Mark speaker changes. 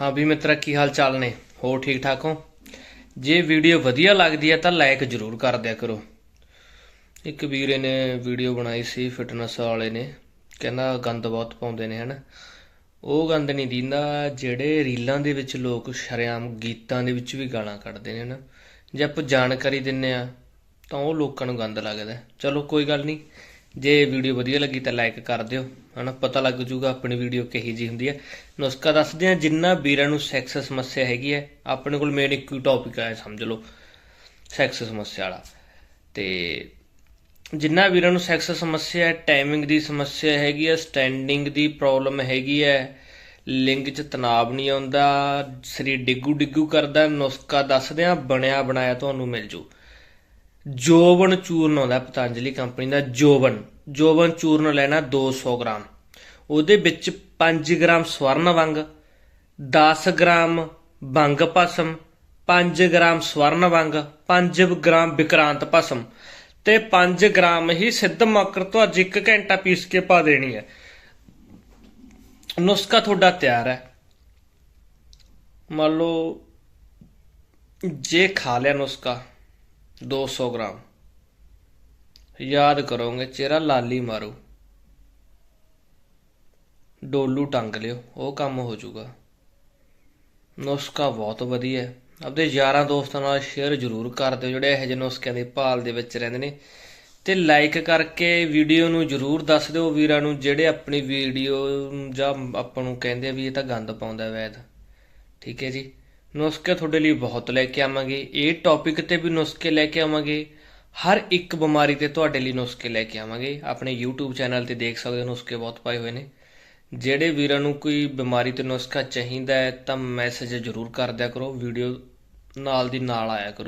Speaker 1: ਹਾਂ ਵੀ ਮਿੱਤਰਾ, ਕੀ ਹਾਲ ਚਾਲ ਨੇ? ਹੋਰ ਠੀਕ ਠਾਕ ਹੋ? ਜੇ ਵੀਡੀਓ ਵਧੀਆ ਲੱਗਦੀ ਹੈ ਤਾਂ ਲਾਈਕ ਜ਼ਰੂਰ ਕਰ ਦਿਆ ਕਰੋ। ਇੱਕ ਵੀਰੇ ਨੇ ਵੀਡੀਓ ਬਣਾਈ ਸੀ ਫਿਟਨੈਸ ਵਾਲੇ ਨੇ। ਕਹਿੰਦਾ ਗੰਦ ਬਹੁਤ ਪਾਉਂਦੇ ਨੇ, ਹਨ? ਉਹ ਗੰਦ ਨਹੀਂ ਦਿੰਦਾ, ਜਿਹੜੇ ਰੀਲਾਂ ਦੇ ਵਿੱਚ ਲੋਕ ਸ਼ਰੇਆਮ ਗੀਤਾਂ ਦੇ ਵਿੱਚ ਵੀ ਗਾਲਾਂ ਕੱਢਦੇ ਨੇ ਨਾ ਜੇ ਆਪਾਂ ਜਾਣਕਾਰੀ ਦਿੰਨੇ ਆ, ਤਾਂ ਉਹ ਲੋਕਾਂ ਨੂੰ ਗੰਦ ਲੱਗਦਾ। ਚਲੋ ਕੋਈ ਗੱਲ ਨਹੀਂ। ਜੇ ਵੀਡੀਓ ਵਧੀਆ ਲੱਗੀ ਤਾਂ ਲਾਈਕ ਕਰ ਦਿਓ, ਹਨਾ? ਪਤਾ ਲੱਗ ਜੂਗਾ ਆਪਣੀ ਵੀਡੀਓ ਕਿਹੀ ਜੀ ਹੁੰਦੀ ਹੈ। ਨੁਸਖਾ ਦੱਸਦੇ ਆ ਜਿੰਨਾ ਵੀਰਾਂ ਨੂੰ ਸੈਕਸ ਸਮੱਸਿਆ ਹੈਗੀ ਹੈ, ਆਪਣੇ ਕੋਲ ਮੇਨ ਇੱਕ ਹੀ ਟੌਪਿਕ ਹੈ, ਸਮਝ ਲਓ ਸੈਕਸ ਸਮੱਸਿਆ ਵਾਲਾ। ਤੇ ਜਿੰਨਾ ਵੀਰਾਂ ਨੂੰ ਸੈਕਸ ਸਮੱਸਿਆ ਹੈ ਟਾਈਮਿੰਗ ਦੀ ਸਮੱਸਿਆ ਹੈਗੀ ਹੈ ਸਟੈਂਡਿੰਗ ਦੀ ਪ੍ਰੋਬਲਮ ਹੈਗੀ ਹੈ, ਲਿੰਗ 'ਚ ਤਣਾਅ ਨਹੀਂ ਆਉਂਦਾ, ਸਰੀਰ ਡਿੱਗੂ ਡਿੱਗੂ ਕਰਦਾ, ਨੁਸਖਾ ਦੱਸਦੇ ਆ ਬਣਿਆ ਬਣਾਇਆ ਤੁਹਾਨੂੰ ਮਿਲ ਜੂ। ਜੋਵਨ ਚੂਰਨ ਆਉਂਦਾ ਪਤੰਜਲੀ ਕੰਪਨੀ ਦਾ ਜੋਵਨ। ਜੋਵਨ ਚੂਰਨ ਲੈਣਾ 200 ਗ੍ਰਾਮ। ਉਹਦੇ ਵਿੱਚ 5 ਗ੍ਰਾਮ ਸਵਰਨ ਵੰਗ 10 ਗ੍ਰਾਮ ਭੰਗ ਭਸਮ 5 ਗ੍ਰਾਮ ਸਵਰਨ ਵੰਗ 5 ਗ੍ਰਾਮ ਵਿਕਰਾਂਤ ਭਸਮ ਤੇ 5 ਗ੍ਰਾਮ ਹੀ ਸਿੱਧ ਮੱਕਰ ਤੋਂ ਅੱਜ 1 ਘੰਟਾ ਪੀਸ ਕੇ ਪਾ ਦੇਣੀ ਹੈ। ਨੁਸਖਾ ਤੁਹਾਡਾ ਤਿਆਰ ਹੈ। ਮੰਨ ਲਓ, ਜੇ ਖਾ ਲਿਆ ਨੁਸਖਾ 200 ਗ੍ਰਾਮ। ਯਾਦ ਕਰੋਗੇ, ਚਿਹਰਾ ਲਾਲੀ ਮਾਰੋ। ਡੋਲੂ ਟੰਗ ਲਿਓ, ਉਹ ਕੰਮ ਹੋ ਜਾਊਗਾ। ਨੁਸਖਾ ਬਹੁਤ ਵਧੀਆ ਹੈ। ਆਪਦੇ ਯਾਰਾਂ ਦੋਸਤਾਂ ਨਾਲ ਸ਼ੇਅਰ ਜ਼ਰੂਰ ਕਰ ਦਿਓ, ਜਿਹੜੇ ਇਹੋ ਜਿਹੇ ਨੁਸਖਿਆਂ ਦੀ ਭਾਲ ਦੇ ਵਿੱਚ ਰਹਿੰਦੇ ਨੇ। ਤੇ ਲਾਈਕ ਕਰਕੇ ਵੀਡੀਓ ਨੂੰ ਜ਼ਰੂਰ ਦੱਸ ਦਿਓ ਵੀਰਾਂ ਨੂੰ, ਜਿਹੜੇ ਆਪਣੀ ਵੀਡੀਓ ਜਾਂ ਆਪਾਂ ਨੂੰ ਕਹਿੰਦੇ ਆ ਵੀ ਇਹ ਤਾਂ ਗੰਦ ਪਾਉਂਦਾ ਵੈਦ। ਠੀਕ ਹੈ ਜੀ? ਨੁਸਖੇ ਤੁਹਾਡੇ ਲਈ ਬਹੁਤ ਲੈ ਕੇ ਆਵਾਂਗੇ। ਇਹ ਟੌਪਿਕ ਤੇ ਵੀ ਨੁਸਖੇ ਲੈ ਕੇ ਆਵਾਂਗੇ। ਹਰ ਇੱਕ ਬਿਮਾਰੀ ਤੇ ਤੁਹਾਡੇ ਲਈ ਨੁਸਖੇ ਲੈ ਕੇ ਆਵਾਂਗੇ। ਆਪਣੇ YouTube ਚੈਨਲ ਤੇ ਦੇਖ ਸਕਦੇ ਹੋ, ਨੁਸਖੇ ਬਹੁਤ ਪਾਏ ਹੋਏ ਨੇ। ਜਿਹੜੇ ਵੀਰਾਂ ਨੂੰ ਕੋਈ ਬਿਮਾਰੀ ਤੇ ਨੁਸਖਾ ਚਾਹੀਦਾ ਹੈ, ਤਾਂ ਮੈਸੇਜ ਜ਼ਰੂਰ ਕਰ ਦਿਆ ਕਰੋ। ਵੀਡੀਓ ਨਾਲ ਦੀ ਨਾਲ ਆਇਆ ਕਰੋ।